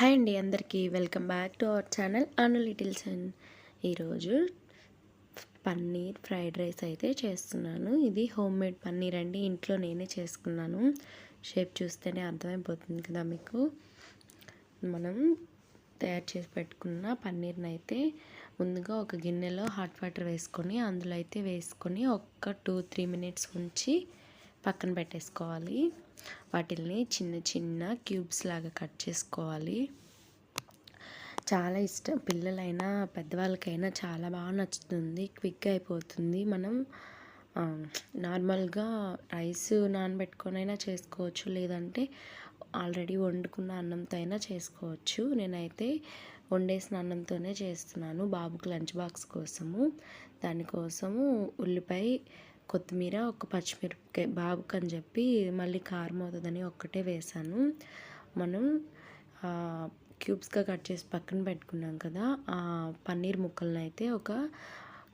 Hi అండి అందరికీ. Welcome back to our channel Anu littles and ఈరోజు పన్నీర్ ఫ్రైడ్ రైస్ అయితే చేస్తున్నాను. ఇది హోమ్ మేడ్ పన్నీర్ అండి. ఇంట్లో నేనే చేసుకున్నాను. షేప్ చూస్తేనే అర్థమైపోతుంది కదా మీకు. మనం తయారు చేసి పెట్టుకున్న పన్నీర్ని అయితే ముందుగా ఒక గిన్నెలో హాట్ వాటర్ వేసుకొని అందులో అయితే వేసుకొని ఒక టూ త్రీ మినిట్స్ ఉంచి పక్కన పెట్టేసుకోవాలి. వాటిల్ని చిన్న చిన్న క్యూబ్స్ లాగా కట్ చేసుకోవాలి. చాలా ఇష్టం. పిల్లలైనా పెద్దవాళ్ళకైనా చాలా బాగా నచ్చుతుంది. క్విక్గా అయిపోతుంది. మనం నార్మల్గా రైస్ నానబెట్టుకొనైనా చేసుకోవచ్చు. లేదంటే ఆల్రెడీ వండుకున్న అన్నంతో అయినా చేసుకోవచ్చు. నేనైతే వండేసిన అన్నంతోనే చేస్తున్నాను. బాబుకి లంచ్ బాక్స్ కోసము. దానికోసము ఉల్లిపాయ కొత్తిమీర ఒక పచ్చిమిరపకాయ బాబుకి అని చెప్పి మళ్ళీ కారం అవుతుందని ఒక్కటే వేసాను. మనం క్యూబ్స్గా కట్ చేసి పక్కన పెట్టుకున్నాం కదా ఆ పన్నీర్ ముక్కలను అయితే ఒక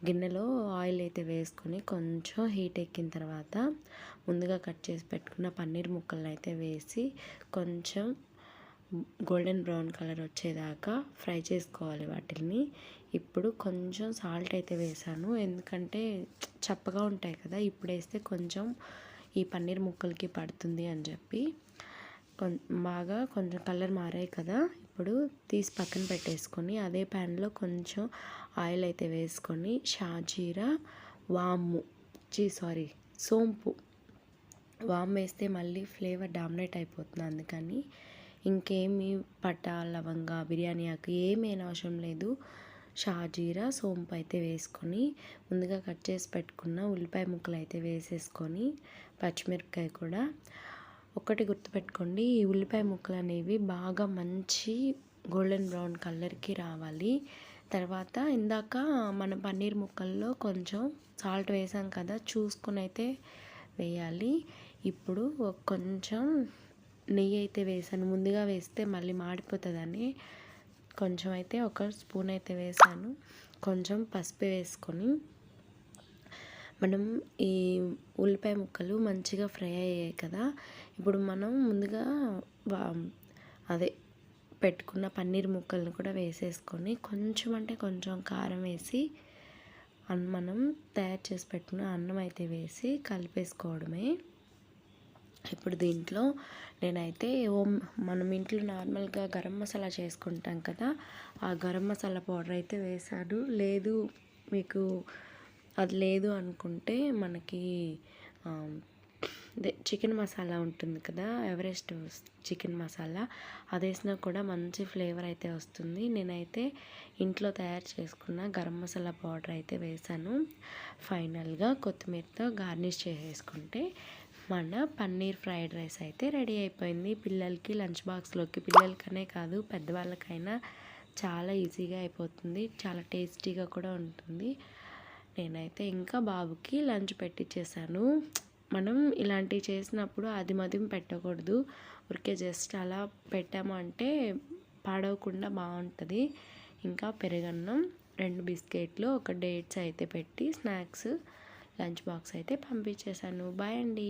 గిన్నెలో ఆయిల్ అయితే వేసుకొని కొంచెం హీట్ ఎక్కిన తర్వాత ముందుగా కట్ చేసి పెట్టుకున్న పన్నీర్ ముక్కలను అయితే వేసి కొంచెం గోల్డెన్ బ్రౌన్ కలర్ వచ్చేదాకా ఫ్రై చేసుకోవాలి వాటిని ఇప్పుడు కొంచెం సాల్ట్ అయితే వేసాను. ఎందుకంటే చప్పగా ఉంటాయి కదా ఇప్పుడు వేస్తే కొంచెం ఈ పన్నీర్ ముక్కలకి పడుతుంది అని చెప్పి. బాగా కొంచెం కలర్ మారాయి కదా ఇప్పుడు తీసి పక్కన పెట్టేసుకొని అదే ప్యాన్లో కొంచెం ఆయిల్ అయితే వేసుకొని షాజీరా వాము జీ సారీ సోంపు. వామ్ వేస్తే మళ్ళీ ఫ్లేవర్ డామినేట్ అయిపోతుంది అందుకని ఇంకేమి పట్ట లవంగా బిర్యానీ ఆకు ఏమేం అవసరం లేదు. షాజీరా సోంపు అయితే వేసుకొని ముందుగా కట్ చేసి పెట్టుకున్న ఉల్లిపాయ ముక్కలు అయితే వేసేసుకొని పచ్చిమిరపకాయ కూడా. ఒకటి గుర్తుపెట్టుకోండి ఈ ఉల్లిపాయ ముక్కలు అనేవి బాగా మంచి గోల్డెన్ బ్రౌన్ కలర్కి రావాలి. తర్వాత ఇందాక మన పన్నీర్ ముక్కల్లో కొంచెం సాల్ట్ వేసాం కదా చూసుకొని అయితే వేయాలి. ఇప్పుడు కొంచెం నెయ్యి అయితే వేసాను. ముందుగా వేస్తే మళ్ళీ మాడిపోతుందని కొంచెం అయితే ఒక స్పూన్ అయితే వేసాను. కొంచెం పసుపు వేసుకొని మనం ఈ ఉల్లిపాయ ముక్కలు మంచిగా ఫ్రై అయ్యాయి కదా. ఇప్పుడు మనం ముందుగా అదే పెట్టుకున్న పన్నీర్ ముక్కలను కూడా వేసేసుకొని కొంచెం అంటే కొంచెం కారం వేసి మనం తయారు చేసి పెట్టుకున్న అన్నం అయితే వేసి కలిపేసుకోవడమే. ఇప్పుడు దీంట్లో నేనైతే ఓం మనం ఇంట్లో నార్మల్గా గరం మసాలా చేసుకుంటాం కదా ఆ గరం మసాలా పౌడర్ అయితే వేసాను లేదు మీకు అది లేదు అనుకుంటే మనకి చికెన్ మసాలా ఉంటుంది కదా ఎవరెస్ట్ చికెన్ మసాలా అది వేసినా కూడా మంచి ఫ్లేవర్ అయితే వస్తుంది. నేనైతే ఇంట్లో తయారు చేసుకున్న గరం మసాలా పౌడర్ అయితే వేసాను ఫైనల్గా కొత్తిమీరతో గార్నిష్ చేసేసుకుంటే మన పన్నీర్ ఫ్రైడ్ రైస్ అయితే రెడీ అయిపోయింది. పిల్లలకి లంచ్ బాక్స్లోకి పిల్లలకనే కాదు పెద్దవాళ్ళకైనా చాలా ఈజీగా అయిపోతుంది. చాలా టేస్టీగా కూడా ఉంటుంది. నేనైతే ఇంకా బాబుకి లంచ్ పెట్టించేసాను మనం ఇలాంటివి చేసినప్పుడు అది మదిం పెట్టకూడదు. ఊరికే జస్ట్ అలా పెట్టాము అంటే పాడవకుండా బాగుంటుంది. ఇంకా పెరగన్నం రెండు బిస్కెట్లు ఒక డేట్స్ అయితే పెట్టి స్నాక్స్ లంచ్ బాక్స్ అయితే పంపించేశాను బాయ్ అండి.